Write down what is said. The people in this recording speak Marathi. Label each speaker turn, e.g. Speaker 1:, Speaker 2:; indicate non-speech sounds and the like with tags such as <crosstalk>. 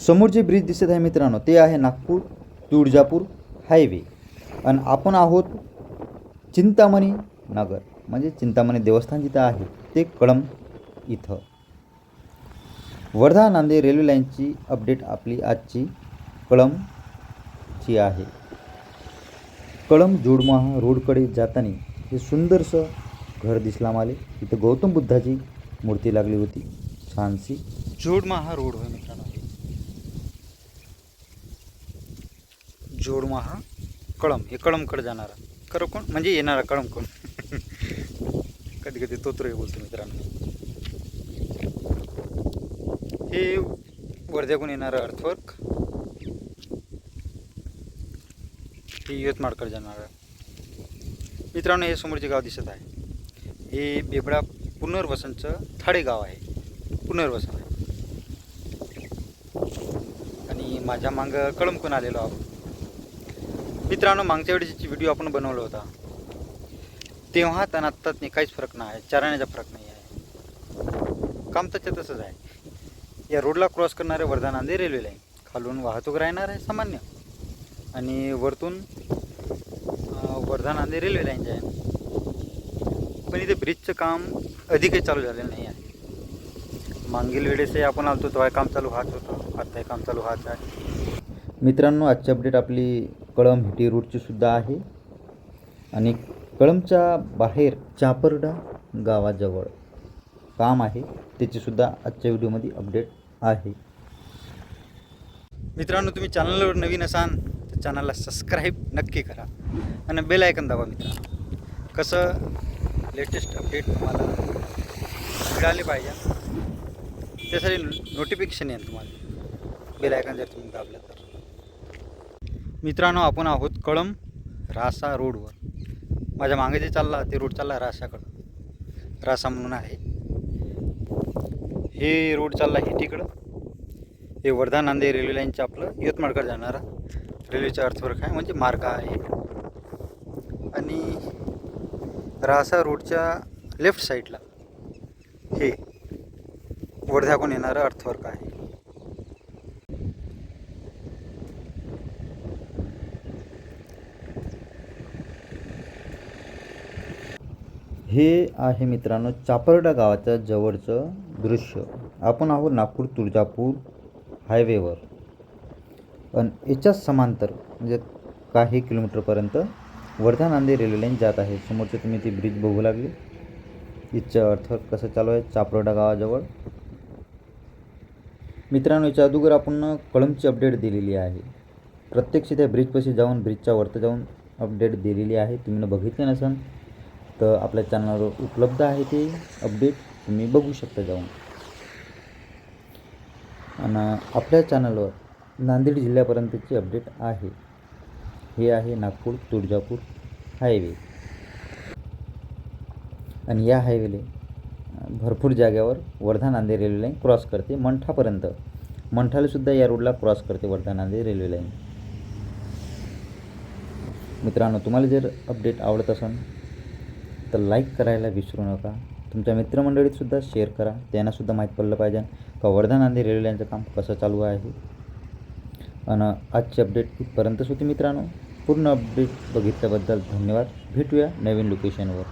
Speaker 1: समोर जे ब्रिज दिसत आहे मित्रांनो ते आहे नागपूर तुळजापूर हायवे. आणि आपण आहोत चिंतामणी नगर. म्हणजे चिंतामणी देवस्थान जिथं आहे ते कळम इथं. वर्धा नांदेड रेल्वे लाईनची अपडेट आपली आजची कळमची आहे. कळम जोडमहा रोडकडे जाताना हे सुंदरसं घर दिसला माले. इथं गौतम बुद्धाची मूर्ती लागली होती. छानशी. जोडमहा रोड होय जोडमा हा कळम हे कळमकडे जाणारा. खरं कोण? म्हणजे येणारा कळम कोण? <laughs> कधी कधी तोत्र बोलतो मित्रांनो. हे वर्ध्याकडून येणारं अर्थवर्क. हे यवतमाळकडे जाणारं. मित्रांनो हे समोरचे गाव दिसत आहे. हे बेबडा पुनर्वसनचं थाडे गाव आहे. पुनर्वसन आहे. आणि माझ्या मागं कळमकून आलेलो आहोत. मित्रांनो मागच्या वेळेसची व्हिडिओ आपण बनवला होता तेव्हा आणि आत्ताच नाही काहीच फरक नाही आहे चाराण्याचा फरक नाही आहे. काम त्याच्या तसंच आहे. या रोडला क्रॉस करणारे वर्धा नांदेड रेल्वे लाईन खालून वाहतूक राहणार आहे सामान्य. आणि वरतून वर्धा नांदेड रेल्वे लाईन जे आहे पण इथे ब्रिजचं काम अधिकही चालू झालेलं नाही आहे. मागील वेळेसही आपण आलतो तेव्हा काम चालू हाच होतं आत्ताही काम चालू व्हायचं आहे. मित्रांनो आजची अपडेट आपली कळम हिटी रूटचीसुद्धा आहे. आणि कळमच्या बाहेर चापरडा गावाजवळ काम आहे. त्याचीसुद्धा आजच्या व्हिडिओमध्ये अपडेट आहे. मित्रांनो तुम्ही चॅनलवर नवीन असाल तर चॅनलला सबस्क्राईब नक्की करा. आणि बेल आयकन दाबा मित्रांनो. कसं? लेटेस्ट अपडेट तुम्हाला मिळाले पाहिजे. त्यासाठी नोटिफिकेशन येईल तुम्हाला. बेल आयकन जर तुम्ही दाबलं तर. मित्रांनो आपण आहोत कळम रासा रोडवर. माझ्या मागे जे चालला ते रोड चालला रासाकडं. रासा म्हणून आहे. हे रोड चालला हे तिकडं. हे वर्धा नांदेड रेल्वे लाईनचं आपलं यवतमाळकडे जाणारा. रेल्वेचा अर्थवर्क आहे म्हणजे मार्ग आहे. आणि रासा रोडच्या लेफ्ट साईडला हे वर्ध्याकडून येणारं? अर्थवर्क आहे हे आहे मित्रांनो चापरडा गावाच्या जवळचं दृश्य. आपण आहोत नागपूर तुळजापूर हायवेवर. आणि याच्याच समांतर म्हणजे काही किलोमीटरपर्यंत वर्धा नांदेड रेल्वे लाईन जात आहे. समोरचं तुम्ही ती ब्रिज बघू लागले. इथचं अर्थ कसं चालू आहे? चापरडा गावाजवळ. मित्रांनो याच्या अगोदर आपण कळमची अपडेट दिलेली आहे. प्रत्यक्ष त्या ब्रिजपाशी जाऊन ब्रिजच्या वरती जाऊन अपडेट दिलेली आहे. तुम्ही बघितले नसाल तर आपल्या चॅनलवर उपलब्ध आहे ते अपडेट तुम्ही बघू शकता जाऊन. आणि आपल्या चॅनलवर नांदेड जिल्ह्यापर्यंतची अपडेट आहे. हे आहे नागपूर तुळजापूर हायवे आणि या हायवेले भरपूर जाग्यावर Wardha Nanded railway line cross करते मंठापर्यंत. मंठालासुद्धा या रोडला क्रॉस करते वर्धा नांदेड रेल्वे लाईन मित्रांनो तुम्हाला जर अपडेट आवडत असेल तर लाईक करायला विसरू नका. तुमच्या मित्रमंडळीतसुद्धा शेअर करा. त्यांनासुद्धा माहीत पडलं पाहिजे का वर्धा नांदेड रेल्वे लाईनचं काम कसं चालू आहे. आणि आजची अपडेट इथपर्यंतच होती मित्रांनो. पूर्ण अपडेट बघितल्याबद्दल धन्यवाद. भेटूया नवीन लोकेशनवर